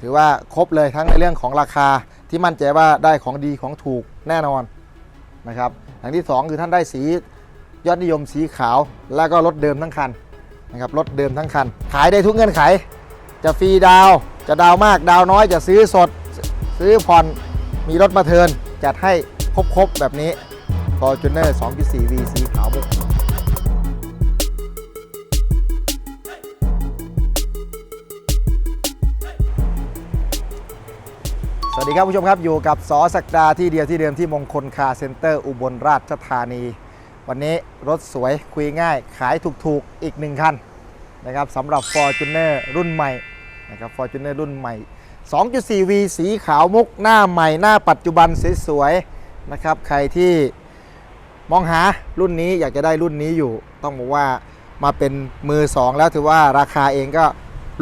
ถือว่าครบเลยทั้งในเรื่องของราคาที่มั่นใจว่าได้ของดีของถูกแน่นอนนะครับอย่างที่สองคือท่านได้สียอดนิยมสีขาว แล้วก็รถเดิมทั้งคันนะครับรถเดิมทั้งคัน ขายได้ทุกเงื่อนไข จะฟรีดาวจะดาวมากดาวน้อยจะซื้อสด ซื้อผ่อนมีรถมาเทินจัดให้ครบๆแบบนี้ Fortuner 2.4V สี วัสดีครับผู้ชมครับอยู่กับสอสักดาที่เดียวที่เดิมที่มงคลคาร์เซ็นเตอร์อุบลราชธานี วันนี้รถสวยคุยง่าย ขายถูกๆอีกหนึ่งคันนะครับสำหรับ Fortuner รุ่นใหม่นะครับ Fortuner รุ่นใหม่ 2.4V สีขาวมุกหน้าใหม่หน้าปัจจุบันสวยๆนะครับใครที่มองหารุ่นนี้อยากจะได้รุ่นนี้อยู่ ต้องบอกว่ามาเป็นมือ 2 แล้วถือว่าราคาเองก็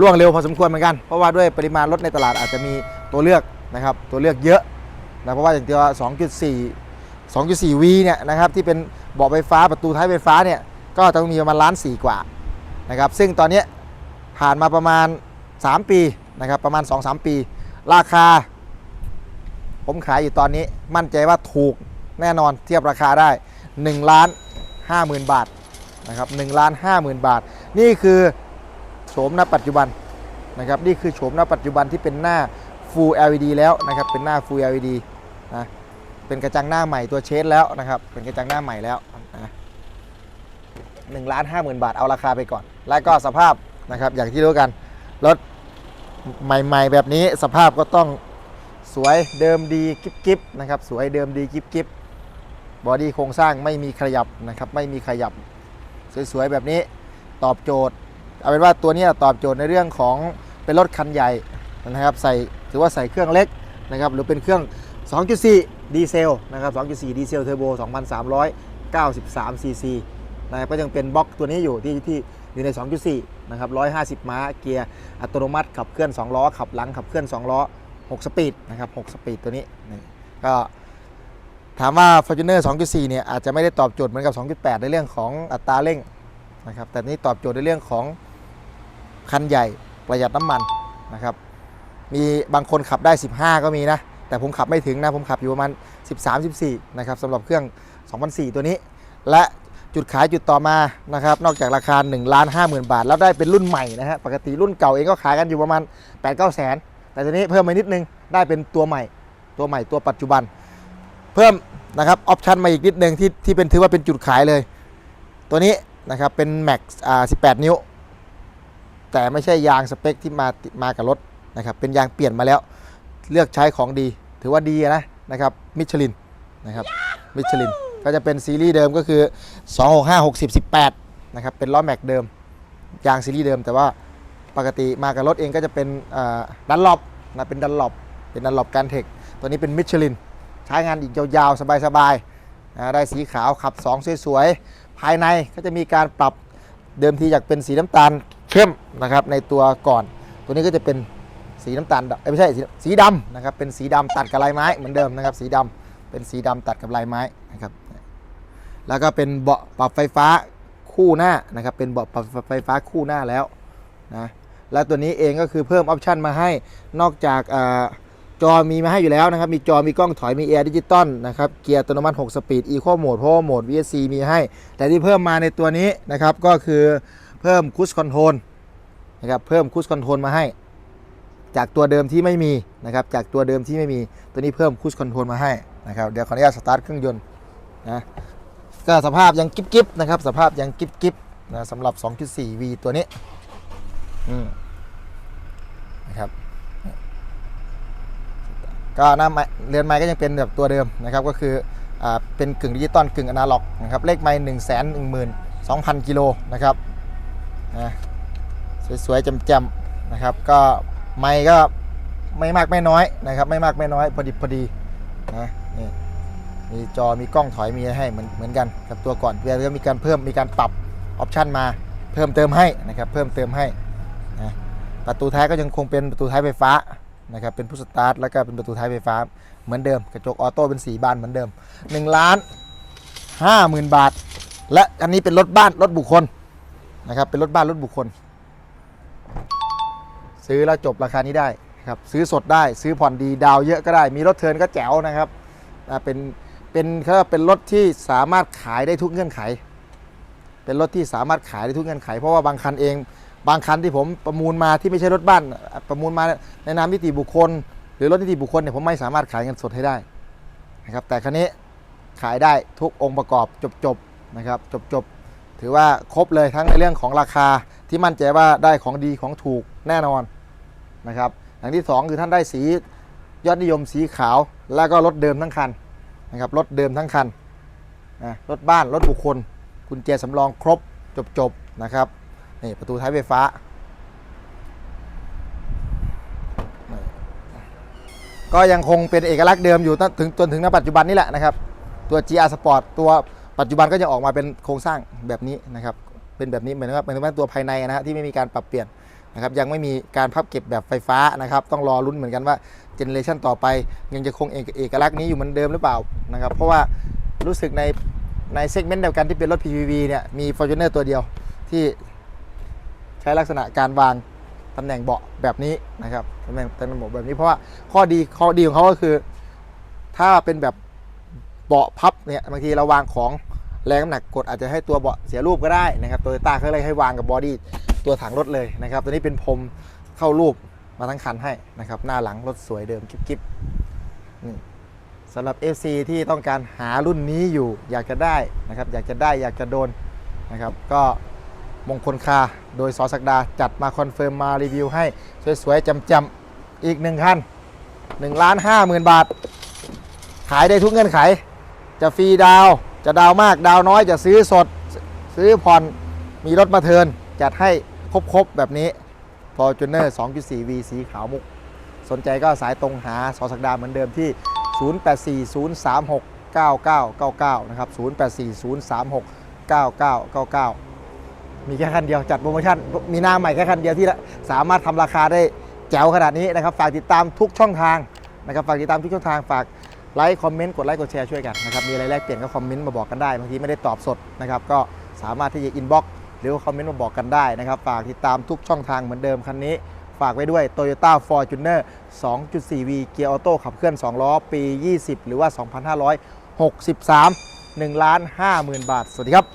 ล่วงเร็วพอสมควรเหมือนกัน เพราะว่าด้วยปริมาณรถในตลาดอาจจะมีตัวเลือก นะครับตัวเลือกเยอะนะเพราะว่าอย่างตัว2.4 2.4V เนี่ยนะครับที่เป็นเบาะไฟฟ้าประตูท้ายไฟฟ้าเนี่ยก็ต้องมีประมาณล้านสี่กว่านะครับซึ่งตอนนี้ผ่านมาประมาณ 3 ปีนะครับประมาณ 2-3 ปี ราคา ผมขายอยู่ตอนนี้มั่นใจว่าถูกแน่นอนเทียบราคาได้1ล้าน5หมื่นบาทนะครับ1ล้าน5หมื่นบาท นี่คือโฉมณปัจจุบันนะครับนี่คือโฉมณปัจจุบันที่เป็นหน้า Full LED แล้วนะครับเป็นหน้า Full LED นะเป็นกระจังหน้าใหม่ตัวเชดแล้วนะครับเป็นกระจังหน้าใหม่แล้วนะหนึ่งล้านห้าหมื่นบาทเอาราคาไปก่อน แล้วก็สภาพนะครับอย่างที่รู้กันรถใหม่ ๆ แบบนี้สภาพก็ต้องสวยเดิมดีกิ๊บๆนะครับสวยเดิมดีกิ๊บๆบบอดี้โครงสร้างไม่มีขยับนะครับไม่มีขยับสวยๆแบบนี้ตอบโจทย์ เอาเป็นว่าตัวนี้ตอบโจทย์ในเรื่องของเป็นรถคันใหญ่นะครับใส่ ถือว่าใส่เครื่องเล็กนะครับหรือเป็นเครื่อง 2.4 ดีเซลนะครับ 2.4 ดีเซลเทอร์โบ 2,393 ซีซีนะครับก็ยังเป็นบล็อกตัวนี้อยู่ที่ที่อยู่ใน 2.4 นะครับ 150 ม้าเกียร์อัตโนมัติขับเคลื่อน 2 ล้อ ขับหลังขับเคลื่อน 2 ล้อ 6 สปีดนะครับ 6 สปีดตัวนี้นี่ก็ถามว่า Fortuner 2.4 เนี่ยอาจจะไม่ได้ตอบโจทย์เหมือนกับ 2.8 ในเรื่องของอัตราเร่งนะครับแต่นี่ตอบโจทย์ในเรื่องของคันใหญ่ประหยัดน้ำมันนะครับ มีบางคนขับได้ 15 ก็มีนะ แต่ผมขับไม่ถึงนะ ผมขับอยู่ประมาณ 13 14 นะครับสำหรับเครื่อง 2004 ตัวนี้ และจุดขายจุดต่อมานะครับ นอกจากราคา1ล้าน5 0,000 บาท แล้วได้เป็นรุ่นใหม่นะฮะปกติรุ่นเก่าเองก็ขายกันอยู่ประมาณ 8 9แสน แต่ตัวนี้เพิ่มมานิดนึงได้เป็นตัวใหม่ ตัวใหม่ตัวปัจจุบัน เพิ่มนะครับออปชันมาอีกนิดนึงที่ที่เป็นถือว่าเป็นจุดขายเลย ตัวนี้นะครับเป็น Max อ่า18 นิ้ว แต่ไม่ใช่ยางสเปคที่มามากับรถ นะครับเป็นยางเปลี่ยนมาแล้วเลือกใช้ของดี ถือว่าดีนะนะครับมิชลินนะครับมิชลินก็จะเป็นซีรีส์เดิมก็คือ 265 60 18นะครับเป็นล้อแม็กเดิมยางซีรีส์เดิม แต่ว่าปกติมากับรถเองก็จะเป็นดันลอปนะเป็นดันลอปเป็นดันลอปการเทคตัวนี้เป็นมิชลินใช้งานอีกยาวๆ สบายๆนะได้สีขาวขับ 2 สวยๆ ภายในก็จะมีการปรับเดิมทีอยากเป็นสีน้ำตาลเข้มนะครับในตัวก่อน ตัวนี้ก็จะเป็น สีน้ำตาลเอ้ยไม่ใช่สีสีดำนะครับเป็นสีดำตัดกับลายไม้เหมือนเดิมนะครับ สีดำเป็นสีดำตัดกับลายไม้นะครับแล้วก็เป็นเบาะปรับไฟฟ้าคู่หน้านะครับเป็นเบาะปรับไฟฟ้าคู่หน้าแล้วนะแล้วตัวนี้เองก็คือเพิ่มออปชันมาให้นอกจากอจอมีมาให้อยู่แล้วนะครับ มีจอมีกล้องถอยมีแอร์ดิจิตอลนะครับ เกียร์อัตโนมัติ6สปีดอีโคโหมดเพราะโหมด VSC มีให้ แต่ที่เพิ่มมาในตัวนี้นะครับ ก็คือเพิ่มคูสคอนโทรลนะครับ เพิ่มคูสคอนโทรลมาให้ จากตัวเดิมที่ไม่มีนะครับจากตัวเดิมที่ไม่มีตัวนี้เพิ่มคูสคอนโทรลมาให้นะครับเดี๋ยวขออนุญาตสตาร์ทเครื่องยนต์นะก็สภาพยังกิ๊บกิ๊บนะครับสภาพยังกิ๊บกิ๊บนะสำหรับ 2.4V ตัวนี้อืมนะครับก็หน้าเรือนไม้ก็ยังเป็นแบบตัวเดิมนะครับก็คืออเป็นกึ่งดิจิตอลกึ่งอนาล็อกนะครับเลขไม้หนึ่งแสนหนึ่งหมื่นสองพันกิโลนะครับนะสวยๆแจ่มๆนะครับก็ ไม่ก็ไม่มากไม่น้อยนะครับ ไม่มากไม่น้อยพอดีพอดีนะนี่มีจอมีกล้องถอยมีให้เหมือนเหมือนกันกับตัวก่อนเพียงแต่มีการเพิ่มมีการปรับออปชันมาเพิ่มเติมให้นะครับเพิ่มเติมให้นะประตูท้ายก็ยังคงเป็นประตูท้ายไฟฟ้านะครับเป็นผู้สตาร์ทแล้วก็เป็นประตูท้ายไฟฟ้าเหมือนเดิม กระจกออโต้เป็นสีบานเหมือนเดิม1ล้าน5หมื่นบาท และอันนี้เป็นรถบ้านรถบุคคลนะครับเป็นรถบ้านรถบุคคล ซื้อแล้วจบราคานี้ได้ครับซื้อสดได้ซื้อผ่อนดีดาวเยอะก็ได้ มีรถเทินก็แจ๋วนะครับเป็นเป็นเขาเรียกว่าเป็นรถที่สามารถขายได้ทุกเงื่อนไข เป็นรถที่สามารถขายได้ทุกเงื่อนไข เพราะว่าบางคันเอง บางคันที่ผมประมูลมาที่ไม่ใช่รถบ้าน ประมูลมาในนามนิติบุคคล หรือรถนิติบุคคลเนี่ยผมไม่สามารถขายเงินสดให้ได้นะครับแต่คันนี้ขายได้ทุกองค์ประกอบจบๆนะครับจบๆถือว่าครบเลยทั้งในเรื่องของราคาที่มั่นใจว่าได้ของดีของถูกแน่นอน นะครับอย่างที่สองคือท่านได้สียอดนิยมสีขาว แล้วก็รถเดิมทั้งคันนะครับรถเดิมทั้งคันนะรถบ้านรถบุคคลกุญแจสำรองครบจบๆนะครับนี่ประตูท้ายไฟฟ้า ก็ยังคงเป็นเอกลักษณ์เดิมอยู่ตั้งถึงจนถึงณปัจจุบันนี่แหละนะครับ ตัว GR Sport ตัวปัจจุบันก็จะออกมาเป็นโครงสร้างแบบนี้นะครับเป็นแบบนี้เหมือนว่าเหมือนตัวภายในนะฮะที่ไม่มีการปรับเปลี่ยน นะครับยังไม่มีการพับเก็บแบบไฟฟ้านะครับ ต้องรอลุ้นเหมือนกันว่าเจเนเรชันต่อไปยังจะคงเอกเอกลักษณ์นี้อยู่เหมือนเดิมหรือเปล่านะครับเพราะว่ารู้สึกในในเซกเมนต์เดียวกันที่เป็นรถ PPV เนี่ยมี Fortuner ตัวเดียวที่ใช้ลักษณะการวางตำแหน่งเบาะแบบนี้นะครับตำแหน่งตำแหน่งเบาะแบบนี้เพราะว่าข้อดีข้อดีของเขาก็คือ ถ้าเป็นแบบเบาะพับเนี่ยบางทีเราวางของแรงน้ำหนักกดอาจจะให้ตัวเบาะเสียรูปก็ได้นะครับโตโยต้าเขาเลยให้วางกับบอดี้ ตัวถังรถเลยนะครับ ตัวนี้เป็นพรมเข้ารูปมาทั้งคันให้นะครับ หน้าหลังรถสวยเดิมกิ๊บๆนี่สำหรับ FC ที่ต้องการหารุ่นนี้อยู่อยากจะได้นะครับ อยากจะได้อยากจะโดนนะครับ ก็มงคลคาโดยสอสักดาจัดมาคอนเฟิร์มมารีวิวให้ สวยๆจำๆอีกหนึ่งคัน1ล้าน5หมื่นบาท ขายได้ทุกเงื่อนไข จะฟรีดาวจะดาวมากดาวน้อยจะซื้อสด ซื้อผ่อนมีรถมาเทินจัดให้ ครบๆแบบนี้ Fortuner 2.4V สีขาวมุก สนใจก็สายตรงหาสอสักดาเหมือนเดิมที่ 0840369999 นะครับ 0840369999 มีแค่คันเดียวจัดโปรโมชั่น มีหน้าใหม่แค่คันเดียวที่สามารถทำราคาได้แจ๋วขนาดนี้นะครับ ฝากติดตามทุกช่องทางนะครับ ฝากติดตามทุกช่องทาง ฝากไลค์คอมเมนต์ กดไลค์ กดแชร์ช่วยกันนะครับ มีอะไรแลกเปลี่ยนก็คอมเมนต์มาบอกกันได้ บางทีไม่ได้ตอบสดนะครับ ก็สามารถที่จะอินบ็อกซ์ รือคอมเมนต์มาบอกกันได้นะครับ ฝากติดตามทุกช่องทางเหมือนเดิมคันนี้ ฝากไว้ด้วย Toyota Fortuner 2.4V เกียร์ออโต้ขับเคลื่อน 2 ล้อ ปี 20 หรือว่า 2,563 1ล้าน5 0,000 บาท สวัสดีครับ